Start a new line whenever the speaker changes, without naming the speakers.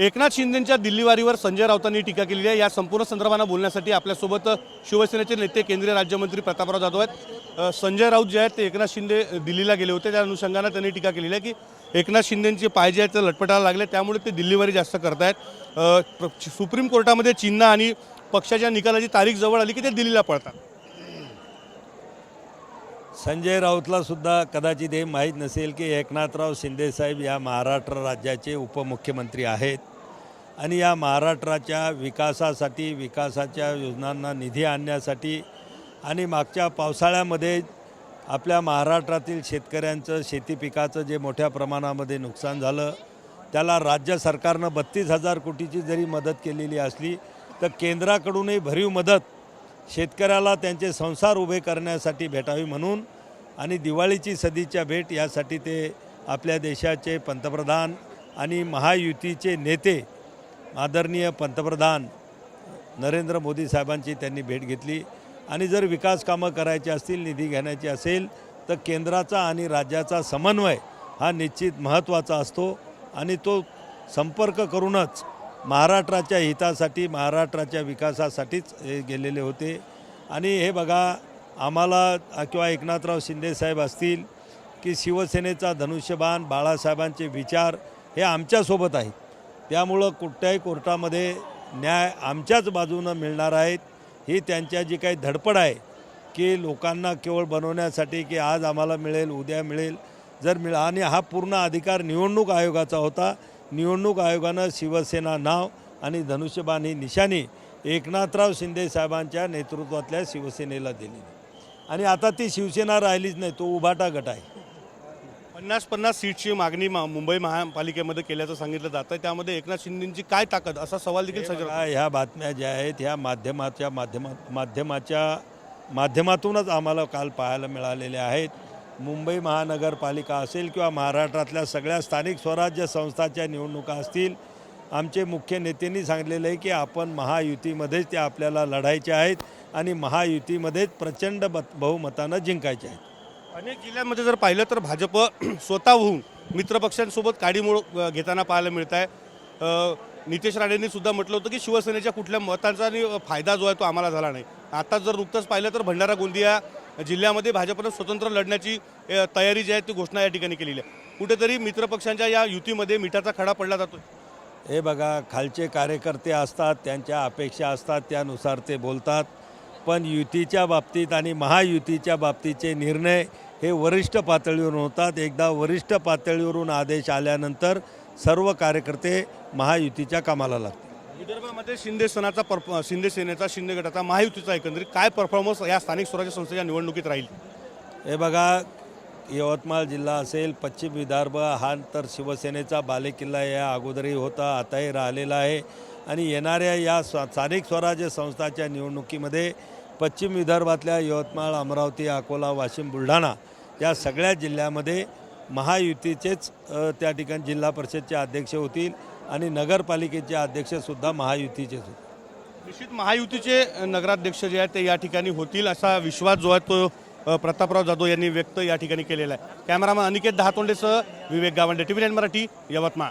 एकनाथ शिंदेंच्या दिल्लीवारीवर संजय राऊतांनी टीका केलेली आहे. या संपूर्ण संदर्भानं बोलण्यासाठी आपल्यासोबत शिवसेनेचे नेते केंद्रीय राज्यमंत्री प्रतापराव जाधव आहेत. संजय राऊत जे आहेत ते एकनाथ शिंदे दिल्लीला गेले होते. त्या अनुषंगानं त्यांनी टीका केलेली आहे की एकनाथ शिंदेचे पाय जे आहेत ते लटपटायला लागले. त्यामुळे ते दिल्लीवारी जास्त करतायत. सुप्रीम कोर्टामध्ये चिन्ह आणि पक्षाच्या निकालाची तारीख जवळ आली की ते दिल्लीला पळतात.
संजय राऊतला सुद्धा कदाचित हे माहीत नसेल की एकनाथराव शिंदेसाहेब या महाराष्ट्र राज्याचे उपमुख्यमंत्री आहेत. आणि या महाराष्ट्राच्या विकासासाठी विकासाच्या योजनांना निधी आणण्यासाठी आणि मागच्या पावसाळ्यामध्ये आपल्या महाराष्ट्रातील शेतकऱ्यांचं शेती पिकाचं जे मोठ्या प्रमाणामध्ये नुकसान झालं त्याला राज्य सरकारनं बत्तीस हजार कोटीची जरी मदत केलेली असली तर केंद्राकडूनही भरीव मदत शेतकऱ्याला त्यांचे संसार उभे करण्यासाठी भेटावी म्हणून आणि दिवाळीची सदीच्या भेट यासाठी ते आपल्या देशाचे पंतप्रधान आणि महायुतीचे नेते आदरणीय पंतप्रधान नरेंद्र मोदी साहेबांची त्यांनी भेट घेतली. आणि जर विकास कामं करायची असतील निधी घेण्याची असेल तर केंद्राचा आणि राज्याचा समन्वय हा निश्चित महत्त्वाचा असतो. आणि तो संपर्क करूनच महाराष्ट्राच्या हितासाठी महाराष्ट्राच्या विकासासाठीच हे गेलेले होते. आणि हे बघा आम्हाला किंवा एकनाथराव शिंदेसाहेब असतील की शिवसेनेचा धनुष्यबाण बाळासाहेबांचे विचार हे आमच्यासोबत आहेत. त्यामुळं कुठल्याही कोर्टामध्ये न्याय आमच्याच बाजूनं मिळणार आहेत. ही त्यांच्या जी काही धडपड आहे की लोकांना केवळ बनवण्यासाठी की आज आम्हाला मिळेल उद्या मिळेल जर मिळ आणि हा पूर्ण अधिकार निवडणूक आयोगाचा होता. निवडणूक आयोगानं शिवसेना नाव आणि धनुष्यबाण ही निशाणी एकनाथराव शिंदे साहेबांच्या नेतृत्वातल्या शिवसेनेला दिली. आणि आता ती शिवसेना राहिलीच नाही तो उभाटा गट आहे.
पन्नास पन्नास सीटची मागणी मा- मुंबई महापालिकेमध्ये केल्याचं सांगितलं जातं त्यामध्ये एकनाथ शिंदेची काय ताकद? असा सवाल देखील
बघा, ह्या बातम्या ज्या आहेत ह्या माध्यमाच्या माध्यमा माध्यमाच्या माध्यमातूनच आम्हाला काल पाहायला मिळालेल्या आहेत. मुंबई महानगरपालिका असेल किंवा महाराष्ट्रातल्या सगळ्या स्थानिक स्वराज्य संस्थाच्या निवडणुका असतील आमचे मुख्य नेत्यांनी सांगितलेलं आहे की आपण महायुतीमध्येच त्या आपल्याला लढायच्या आहेत आणि महायुतीमध्येच प्रचंड मत बहुमतानं जिंकायच्या आहेत.
अनेक जिल्ह्यांमध्ये जर पाहिलं तर भाजप स्वतःहून मित्रपक्षांसोबत काडीमोड घेताना पाहायला मिळत आहे नितेश राणेंनी सुद्धा म्हटलं होतं की शिवसेनेच्या कुठल्या मतांचा आणि फायदा जो आहे तो आम्हाला झाला नाही. आता जर नुकतंच पाहिलं तर भंडारा गोंदिया जिल्ह्यामध्ये भाजपनं स्वतंत्र लढण्याची तयारी जी आहे ती घोषणा या ठिकाणी केलेली आहे. कुठेतरी मित्रपक्षांच्या या युतीमध्ये मिठाचा खडा पडला जातो
हे बघा खालचे कार्यकर्ते असतात त्यांच्या अपेक्षा असतात त्यानुसार ते बोलतात. पण युतीच्या बाबतीत आणि महायुतीच्या बाबतीचे निर्णय हे वरिष्ठ पातळीवरून होतात. एकदा वरिष्ठ पातळीवरून आदेश आल्यानंतर सर्व कार्यकर्ते महायुतीच्या कामाला लागतात
विदर्भामध्ये शिंदे सणाचा परफ शिंदे सेनेचा शिंदे गटाचा महायुतीचा एकंदरीत काय परफॉर्मन्स या स्थानिक स्वराज्य संस्थेच्या निवडणुकीत राहील?
हे बघा यवतमाळ जिल्हा असेल पश्चिम विदर्भ हा तर शिवसेनेचा बालेकिल्ला या अगोदरही होता आताही राहिलेला आहे. आणि येणाऱ्या या स्वा स्थानिक स्वराज्य संस्थाच्या निवडणुकीमध्ये पश्चिम विदर्भातल्या यवतमाळ अमरावती अकोला वाशिम बुलढाणा या सगळ्या जिल्ह्यामध्ये महायुतीचेच त्या ठिकाणी जिल्हा परिषदचे अध्यक्ष होतील आणि नगरपालिकेचे अध्यक्षसुद्धा महायुतीचेच होतील.
निश्चित महायुतीचे नगराध्यक्ष जे आहेत ते या ठिकाणी होतील असा विश्वास जो आहे तो प्रतापराव जाधव यांनी व्यक्त या ठिकाणी केलेला आहे. कॅमेरामॅन अनिकेत दहातोंडेसह विवेक गावंडे टीव्ही नाईन मराठी यवतमाळ.